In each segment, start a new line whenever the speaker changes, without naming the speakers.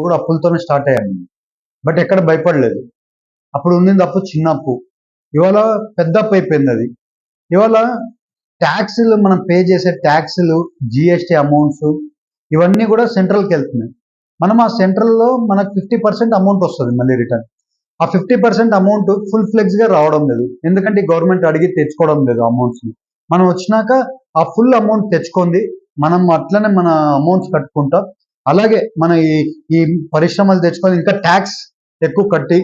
కూడా అప్పులతోనే స్టార్ట్ అయ్యాను బట్ ఎక్కడ భయపడలేదు. అప్పుడు ఉండింది అప్పు చిన్న అప్పు. ఇవాళ పెద్ద అప్పు అయిపోయింది అది. ఇవాళ ట్యాక్స్లు మనం పే చేసే ట్యాక్సులు జిఎస్టీ అమౌంట్స్ ఇవన్నీ కూడా సెంట్రల్కి వెళ్తున్నాయి. మనం ఆ సెంట్రల్లో మనకు ఫిఫ్టీ పర్సెంట్ అమౌంట్ వస్తుంది మళ్ళీ రిటర్న్. ఆ ఫిఫ్టీ పర్సెంట్ అమౌంట్ ఫుల్ ఫ్లెక్స్గా రావడం లేదు. ఎందుకంటే గవర్నమెంట్ అడిగి తెచ్చుకోవడం లేదు అమౌంట్స్ని. మనం వచ్చినాక ఆ ఫుల్ అమౌంట్ తెచ్చుకుంది. మనం అట్లనే మన అమౌంట్స్ కట్టుకుంటాం. అలాగే మన ఈ ఈ పరిశ్రమలు తెచ్చుకొని ఇంకా ట్యాక్స్ ఎక్కువ కట్టి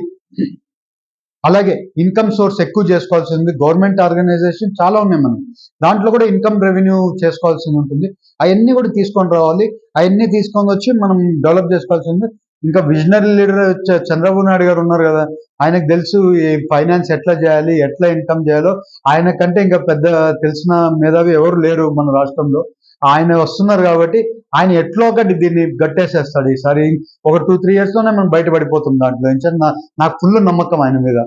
అలాగే ఇన్కమ్ సోర్స్ ఎక్కువ చేసుకోవాల్సింది గవర్నమెంట్ ఆర్గనైజేషన్ చాలా ఉన్నాయి మనం దాంట్లో కూడా ఇన్కమ్ రెవెన్యూ చేసుకోవాల్సి ఉంటుంది. అవన్నీ కూడా తీసుకొని రావాలి. అవన్నీ తీసుకొని వచ్చి మనం డెవలప్ చేసుకోవాల్సింది. ఇంకా విజనరీ లీడర్ చంద్రబాబు నాయుడు గారు ఉన్నారు కదా ఆయనకు తెలుసు ఈ ఫైనాన్స్ ఎట్లా చేయాలి ఎట్లా ఇన్కమ్ చేయాలో. ఆయన కంటే ఇంకా పెద్ద తెలిసిన మేధావి ఎవరు లేరు మన రాష్ట్రంలో. ఆయన వస్తున్నారు కాబట్టి ఆయన ఎట్లో ఒకటి దీన్ని గట్టేసేస్తాడు ఈసారి. ఒక టూ త్రీ ఇయర్స్లోనే మనం బయటపడిపోతుంది దాంట్లో. ఎందుకంటే నా- నాకు ఫుల్ నమ్మకం ఆయన మీద.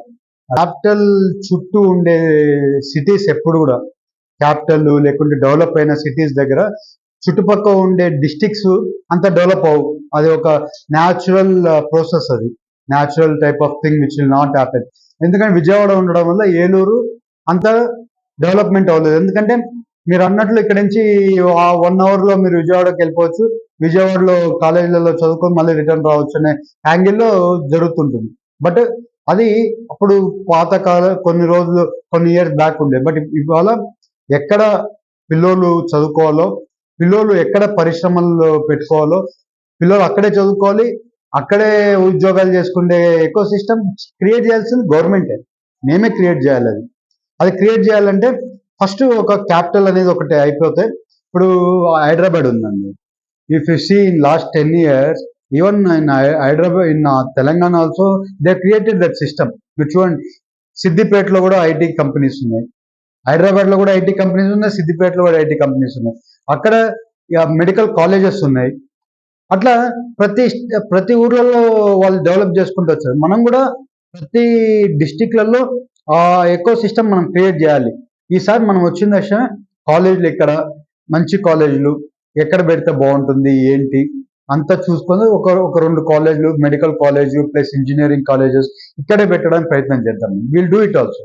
క్యాపిటల్ చుట్టూ ఉండే సిటీస్ ఎప్పుడు కూడా క్యాపిటల్ లేకుంటే డెవలప్ అయిన సిటీస్ దగ్గర చుట్టుపక్కల ఉండే డిస్టిక్స్ అంత డెవలప్ అవ్వు అది ఒక న్యాచురల్ ప్రాసెస్ uh, అది. Natural type of thing which will not happen ఎందుకంటే విజయవాడ ఉండడం వల్ల ఏలూరు అంత డెవలప్మెంట్ అవ్వలేదు. ఎందుకంటే మీరు అన్నట్లు ఇక్కడ నుంచి ఆ వన్ అవర్లో మీరు విజయవాడకి వెళ్ళిపోవచ్చు. విజయవాడలో కాలేజీలలో చదువుకొని మళ్ళీ రిటర్న్ రావచ్చు అనే యాంగిల్లో జరుగుతుంటుంది. బట్ అది అప్పుడు పాతకాల కొన్ని రోజులు కొన్ని ఇయర్స్ బ్యాక్ ఉండే. బట్ ఇవాళ ఎక్కడ పిల్లోళ్ళు చదువుకోవాలో పిల్లోళ్ళు ఎక్కడ పరిశ్రమల్లో పెట్టుకోవాలో పిల్లలు అక్కడే చదువుకోవాలి అక్కడే ఉద్యోగాలు చేసుకునే ఎకో సిస్టమ్ క్రియేట్ చేయాల్సింది గవర్నమెంటే మేమే క్రియేట్ చేయాలి అది. అది క్రియేట్ చేయాలంటే ఫస్ట్ ఒక క్యాపిటల్ అనేది ఒకటి అయిపోతే ఇప్పుడు హైదరాబాద్ ఉందండి. If you see in last ten years even in Hyderabad in Telangana also they created that system మీరు చూడండి సిద్దిపేటలో కూడా ఐటీ కంపెనీస్ ఉన్నాయి. హైదరాబాద్లో కూడా ఐటీ కంపెనీస్ ఉన్నాయి సిద్దిపేటలో కూడా ఐటీ కంపెనీస్ ఉన్నాయి. అక్కడ మెడికల్ కాలేజెస్ ఉన్నాయి. అట్లా ప్రతి ప్రతి ఊర్లలో వాళ్ళు డెవలప్ చేసుకుంటూ వచ్చారు. మనం కూడా ప్రతి డిస్టిక్లలో ఆ ఎకో సిస్టమ్ మనం క్రియేట్ చేయాలి. ఈసారి మనం వచ్చిన దశ కాలేజీలు ఎక్కడ? మంచి కాలేజీలు ఎక్కడ పెడితే బాగుంటుంది? ఏంటి? అంతా చూసుకొని ఒక ఒక రెండు కాలేజీలు medical college plus engineering colleges ఇక్కడే పెట్టడానికి ప్రయత్నం చేద్దాం. Will do it also